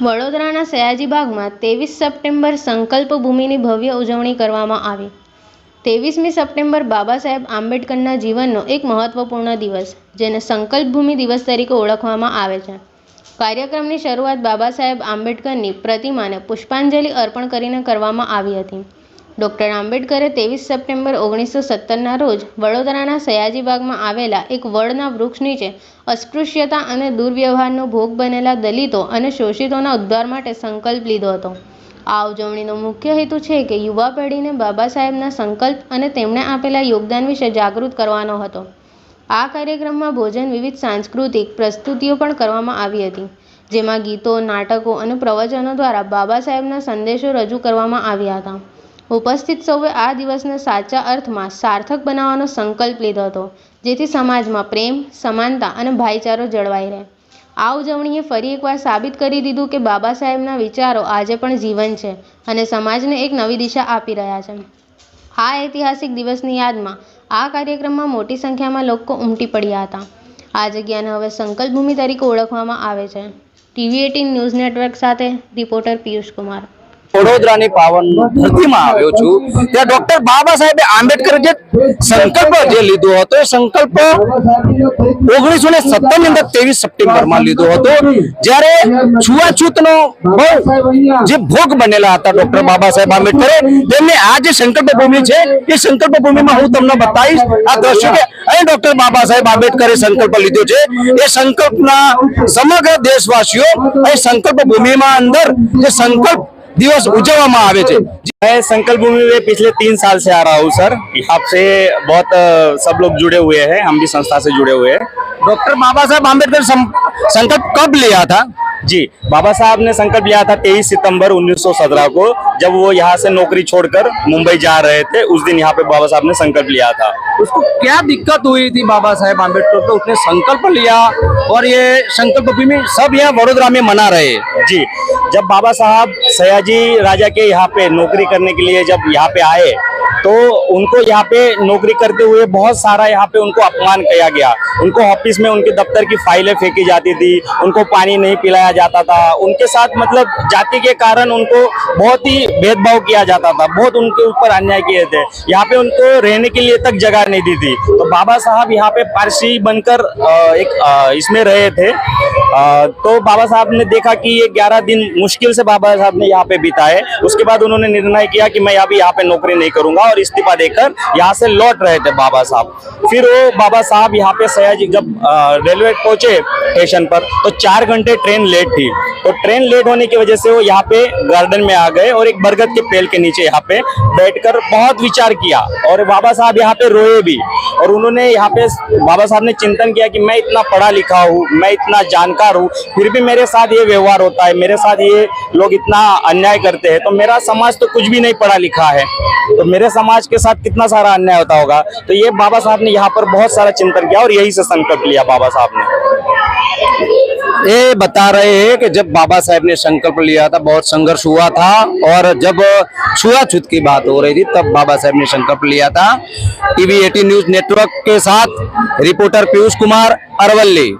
વડોદરાના સયાજી બાગમાં ત્રેવીસ સપ્ટેમ્બર સંકલ્પ ભૂમિની ભવ્ય ઉજવણી કરવામાં આવી. ત્રેવીસમી સપ્ટેમ્બર બાબા સાહેબ આંબેડકરના જીવનનો એક મહત્વપૂર્ણ દિવસ, જેને સંકલ્પ ભૂમિ દિવસ તરીકે ઓળખવામાં આવે છે. કાર્યક્રમની શરૂઆત બાબા સાહેબ આંબેડકરની પ્રતિમાને પુષ્પાંજલિ અર્પણ કરીને કરવામાં આવી હતી. ડૉક્ટર આંબેડકરે ત્રેવીસ સપ્ટેમ્બર ઓગણીસો સત્તરના રોજ વડોદરાના સયાજી બાગમાં આવેલા એક વડના વૃક્ષ નીચે અસ્પૃશ્યતા અને દુર્વ્યવહારનો ભોગ બનેલા દલિતો અને શોષિતોના ઉદ્ધાર માટે સંકલ્પ લીધો હતો. આ ઉજવણીનો મુખ્ય હેતુ છે કે યુવા પેઢીને બાબા સાહેબના સંકલ્પ અને તેમણે આપેલા યોગદાન વિશે જાગૃત કરવાનો હતો. આ કાર્યક્રમમાં ભોજન વિવિધ સાંસ્કૃતિક પ્રસ્તુતિઓ પણ કરવામાં આવી હતી, જેમાં ગીતો, નાટકો અને પ્રવચનો દ્વારા બાબા સાહેબના સંદેશો રજૂ કરવામાં આવ્યા હતા. ઉપસ્થિત સૌએ આ દિવસને સાચા અર્થમાં સાર્થક બનાવવાનો સંકલ્પ લીધો હતો, જેથી સમાજમાં પ્રેમ, સમાનતા અને ભાઈચારો જળવાઈ રહે. આ ઉજવણીએ ફરી એકવાર સાબિત કરી દીધું કે બાબા સાહેબના વિચારો આજે પણ જીવન છે અને સમાજને એક નવી દિશા આપી રહ્યા છે. આ ઐતિહાસિક દિવસની યાદમાં આ કાર્યક્રમમાં મોટી સંખ્યામાં લોકો ઉમટી પડ્યા હતા. આ જગ્યાને હવે સંકલ્પભૂમિ તરીકે ઓળખવામાં આવે છે. ટીવી એટીન ન્યૂઝ નેટવર્ક સાથે રિપોર્ટર પિયુષ કુમાર વડોદરાની પાવન ધરતીમાં આવ્યો છું. ત્યાં ડોક્ટર બાબા સાહેબે આંબેડકર જે સંકલ્પ જે લીધો હતો, એ સંકલ્પ ઓગણીસો ને સત્તરની અંદર ત્રેવીસ સપ્ટેમ્બરમાં લીધો હતો. જ્યારે છુઆછૂત નો જે ભોગ બનેલા હતા ડોક્ટર બાબા સાહેબ આંબેડકરે, તેમને આ જે સંકલ્પ ભૂમિ છે, એ સંકલ્પ ભૂમિમાં હું તમને બતાવીશ. આ દ્રશ્ય કે અહીં ડોક્ટર બાબા સાહેબ આંબેડકરે સંકલ્પ લીધો છે. એ સંકલ્પના સમગ્ર દેશવાસીઓ અહીં સંકલ્પ ભૂમિમાં અંદર જે સંકલ્પ दिवस उजा मैं संकल्प भूमि में पिछले तीन साल से आ रहा हूँ सर। आपसे बहुत सब लोग जुड़े हुए हैं हम भी संस्था से जुड़े हुए हैं। डॉक्टर बाबा साहब आम्बेडकर संकल्प कब लिया था? जी बाबा साहब ने संकल्प लिया था 23 सितंबर 1917 को जब वो यहाँ से नौकरी छोड़कर मुंबई जा रहे थे उस दिन यहाँ पे बाबा साहब ने संकल्प लिया था। उसको क्या दिक्कत हुई थी बाबा साहेब आम्बेडकर को? उसने संकल्प लिया और ये संकल्प भूमि सब यहाँ वडोदरा में मना रहे। जी जब बाबा साहब सयाजी राजा के यहाँ पे नौकरी करने के लिए जब यहाँ पे आए तो उनको यहाँ पे नौकरी करते हुए बहुत सारा यहाँ पे उनको अपमान किया गया। उनको ऑफ़िस में उनके दफ्तर की फाइलें फेंकी जाती थी, उनको पानी नहीं पिलाया जाता था। उनके साथ मतलब जाति के कारण उनको बहुत ही भेदभाव किया जाता था, बहुत उनके ऊपर अन्याय किए थे। यहाँ पे उनको रहने के लिए तक जगह नहीं दी थी। तो बाबा साहब यहाँ पे पारसी बनकर एक इसमें रहे थे। तो बाबा साहब ने देखा कि ये 11 दिन मुश्किल से बाबा साहब ने यहाँ पे बिताए। उसके बाद उन्होंने निर्णय किया कि मैं अभी यहाँ पे नौकरी नहीं करूँगा और इस्तीफा देकर यहाँ से लौट रहे थे बाबा साहब। फिर वो बाबा साहब यहाँ पे सयाजी जब रेलवे पहुँचे स्टेशन पर तो चार घंटे ट्रेन लेट थी। तो ट्रेन लेट होने की वजह से वो यहाँ पे गार्डन में आ गए और एक बरगद के पेड़ के नीचे यहाँ पे बैठकर बहुत विचार किया। और बाबा साहब यहाँ पे रोए भी। और उन्होंने यहाँ पे बाबा साहब ने चिंतन किया कि मैं इतना पढ़ा लिखा हूँ, मैं इतना जानकार हूँ, फिर भी मेरे साथ ये व्यवहार होता है, मेरे साथ ये लोग इतना अन्याय करते हैं तो मेरा समाज तो कुछ भी नहीं पढ़ा लिखा है। तो मेरे समाज के साथ कितना सारा अन्याय होता होगा? तो ये बाबा साहब ने यहाँ पर बहुत सारा चिंतन किया और यही से संकल्प लिया बाबा साहब ने। ये बता रहे हैं कि जब बाबा साहेब ने संकल्प लिया था, बहुत संघर्ष हुआ था और जब छुआछूत की बात हो रही थी, तब बाबा साहब ने संकल्प लिया था। टीवी एटी न्यूज़ नेटवर्क के साथ, रिपोर्टर पीयूष कुमार, अरवल्ली।